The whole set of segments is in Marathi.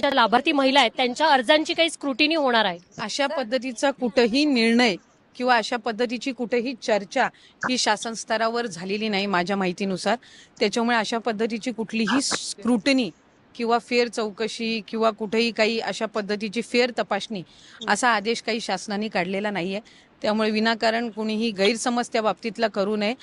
योजनेच्या लाभार्थी महिला आहेत त्यांच्या अर्जांची काही स्क्रुटिनी होणार आहे. अशा पद्धतीचा कुठंही निर्णय किंवा अशा पद्धतीची कुठेही चर्चा ही शासन स्तरावर झालेली नाही माझ्या माहितीनुसार. त्याच्यामुळे अशा पद्धतीची कुठलीही स्क्रुटनी किंवा फेर चौकशी किंवा कुठेही काही अशा पद्धतीची फेर तपासणी असा आदेश काही शासनाने काढलेला नाहीये. त्यामुळे विनाकारण कुणीही गैरसमज त्या बाबतीतला करू नये.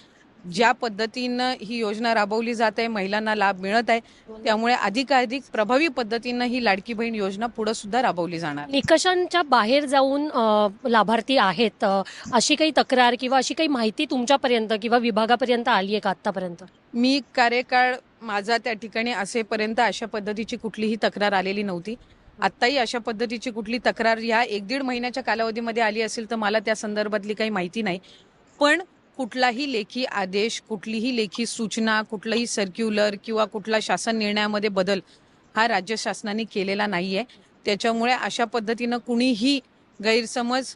ज्या पद्धतीनं ही योजना राबवली जात आहे महिलांना लाभ मिळत आहे त्यामुळे अधिकाधिक प्रभावी पद्धतीनं ही लाडकी बहीण योजना पुढे सुद्धा राबवली जाणार. निकषांच्या बाहेर जाऊन लाभार्थी आहेत अशी काही तक्रार किंवा अशी काही माहिती तुमच्यापर्यंत किंवा विभागापर्यंत आली आहे का आतापर्यंत मी कार्यकाळ माझा त्या ठिकाणी असेपर्यंत अशा पद्धतीची कुठलीही तक्रार आलेली नव्हती. आत्ताही अशा पद्धतीची कुठली तक्रार या एक दीड महिन्याच्या कालावधीमध्ये आली असेल तर मला त्या संदर्भातली काही माहिती नाही. पण कुठलाही लेखी आदेश कुठलीही लेखी सूचना कुठलंही सर्क्युलर किंवा कुठला शासन निर्णयामध्ये बदल हा राज्य शासनाने केलेला नाही आहे त्याच्यामुळे अशा पद्धतीनं कुणीही गैरसमज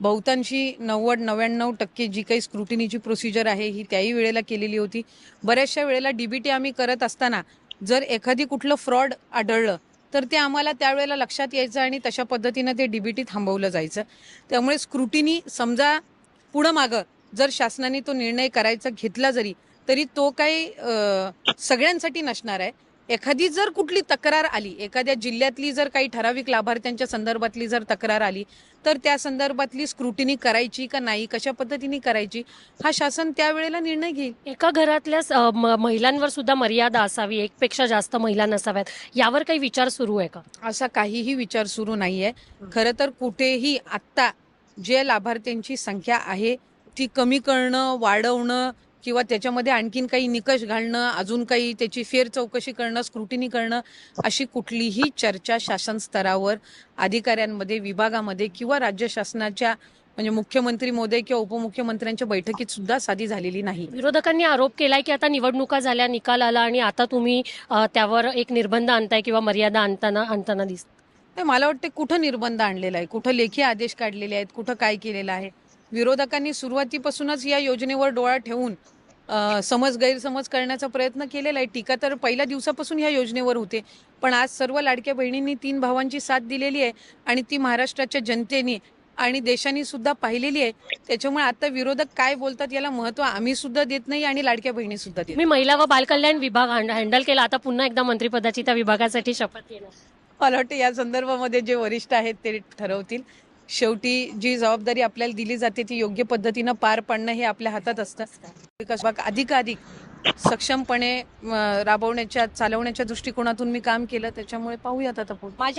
बहुतांशी नव्वद नव्याण्णव टक्के जी काही स्क्रुटिनीची प्रोसिजर आहे ही त्याही वेळेला केलेली होती. बऱ्याचशा वेळेला डीबीटी आम्ही करत असताना जर एखादी कुठलं फ्रॉड आढळलं तर ते आम्हाला त्यावेळेला लक्षात यायचं आणि तशा पद्धतीनं ते डीबीटी थांबवलं जायचं. त्यामुळे स्क्रुटिनी समजा पुढं मागं जर शासनाने तो निर्णय करायचा घेतला जरी तरी तो काही सगळ्यांसाठी नसणार आहे. एखादी जर कुठली तक्रार आली एखाद्या जिल्ह्यातली जर काही ठराविक लाभार्थ्यांच्या संदर्भातली जर तक्रार आली तर त्या संदर्भातली स्क्रुटिनी करायची का नाही कशा पद्धतीने करायची हा शासन त्यावेळेला निर्णय घेईल. एका घरातल्या महिलांवर सुद्धा मर्यादा असावी एकपेक्षा जास्त महिला नसाव्यात यावर काही विचार सुरू आहे का? असा काहीही विचार सुरू नाहीये. खरं तर कुठेही आत्ता जे लाभार्थ्यांची संख्या आहे ती कमी करणं वाढवणं किंवा त्याच्यामध्ये आणखीन काही निकष घालणं अजून काही त्याची फेर चौकशी करणं स्क्रुटिनी करणं अशी कुठलीही चर्चा शासन स्तरावर अधिकाऱ्यांमध्ये विभागामध्ये किंवा राज्य शासनाच्या म्हणजे मुख्यमंत्री मोदय किंवा उपमुख्यमंत्र्यांच्या बैठकीत सुद्धा साधी झालेली नाही. विरोधकांनी आरोप केलाय की आता निवडणुका झाल्या निकाल आला आणि आता तुम्ही त्यावर एक निर्बंध आणताय किंवा मर्यादा आणताना आणताना दिसत. मला वाटते कुठं निर्बंध आणलेला आहे? कुठं लेखी आदेश काढलेले आहेत? कुठं काय केलेलं आहे? विरोधकांनी सुरुवातीपासूनच या योजनेवर डोळा ठेवून समज गैरसमज करण्याचा प्रयत्न केलेला आहे. टीका तर पहिल्या दिवसापासून या योजनेवर होते. पण आज सर्व लाडक्या बहिणींनी तीन भावांची साथ दिलेली आहे आणि ती महाराष्ट्राच्या जनतेने आणि देशाने सुद्धा पाहिलेली आहे. त्याच्यामुळे आता विरोधक काय बोलतात याला महत्त्व आम्ही सुद्धा देत नाही आणि लाडक्या बहिणी सुद्धा देत मी महिला व बालकल्याण विभाग हँड- हँडल केला. आता पुन्हा एकदा मंत्रिपदाची त्या विभागासाठी शपथ घेणार. मला वाटतं या संदर्भामध्ये जे वरिष्ठ आहेत ते ठरवतील. शेवटी जी जबाबदारी आपल्याला दिली जाते ती योग्य पद्धतीनं पार पाडणं हे आपल्या हातात असतं. विकास भाग अधिकाधिक सक्षमपणे राबवण्याच्या चालवण्याच्या दृष्टिकोनातून मी काम केलं त्याच्यामुळे पाहूयात आता माझ्या